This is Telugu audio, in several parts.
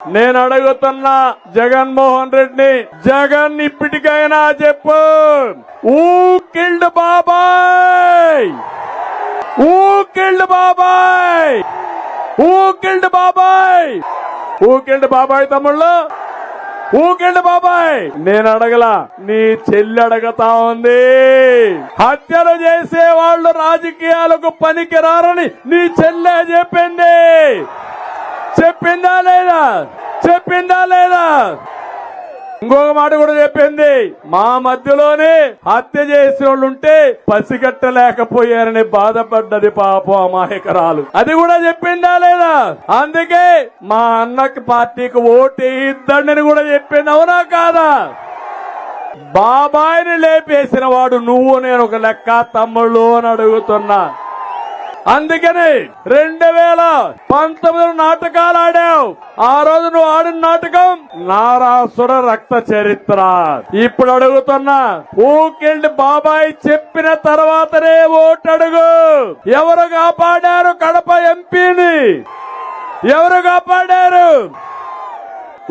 నేను అడుగుతున్నా జగన్మోహన్ రెడ్డి జగన్ ఇప్పటికైనా చెప్పు. ఊకిల్డ్ బాబాయ్! ఊకిల్డ్ బాబాయ్! ఊకిల్డ్ బాబాయ్! ఊకిల్డ్ బాబాయ్ తమ్ముళ్ళు! ఊకెండి బాబాయ్! నేను అడగలా నీ చెల్లి అడగతా ఉంది. హత్యలు చేసే వాళ్ళు రాజకీయాలకు పనికిరారని నీ చెల్లె చెప్పింది. చెప్పిందా లేదా? చెప్పిందా లేదా? ఇంకొక మాట కూడా చెప్పింది. మా మధ్యలోనే హత్య చేసిన వాళ్ళు ఉంటే పసిగట్టలేకపోయారని బాధపడ్డది పాపం అమాయకరాలు. అది కూడా చెప్పిందా లేదా? అందుకే మా అన్నకి పార్టీకి ఓటు ఇద్దండి కూడా చెప్పింది. అవునా కాదా? బాబాయిని లేపేసిన వాడు నువ్వు నేను ఒక లెక్క తమ్ముళ్ళు అని అడుగుతున్నా. అందుకని రెండు వేల పంతొమ్మిది నాటకాలు ఆడావు. ఆ రోజు నువ్వు ఆడిన నాటకం నారాసుర రక్త చరిత్ర. ఇప్పుడు అడుగుతున్నా ఊకెళ్ళి బాబాయ్ చెప్పిన తర్వాతనే ఓటు అడుగు ఎవరు కాపాడారు కడప ఎంపీని? ఎవరు కాపాడారు?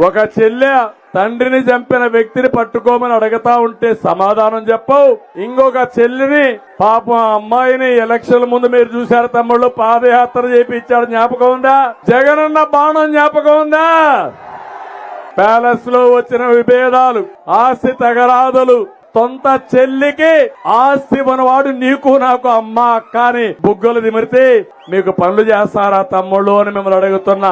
ఒక చెల్లె తండ్రిని చంపిన వ్యక్తిని పట్టుకోమని అడగతా ఉంటే సమాధానం చెప్పవు. ఇంకొక చెల్లిని పాపం ఆ అమ్మాయిని ఎలక్షన్ ముందు మీరు చూశారు తమ్ముళ్ళు పాదయాత్ర చేపించాడు జ్ఞాపకం ఉందా? జగనన్న బాణం జ్ఞాపకం ఉందా? ప్యాలెస్లో వచ్చిన విభేదాలు ఆస్తి తగరాదులు సొంత చెల్లికి ఆస్తి మనవాడు నీకు నాకు అమ్మ అక్క అని బుగ్గలు దిమిరితే మీకు పనులు చేస్తారా తమ్ముళ్ళు అని మిమ్మల్ని అడుగుతున్నా.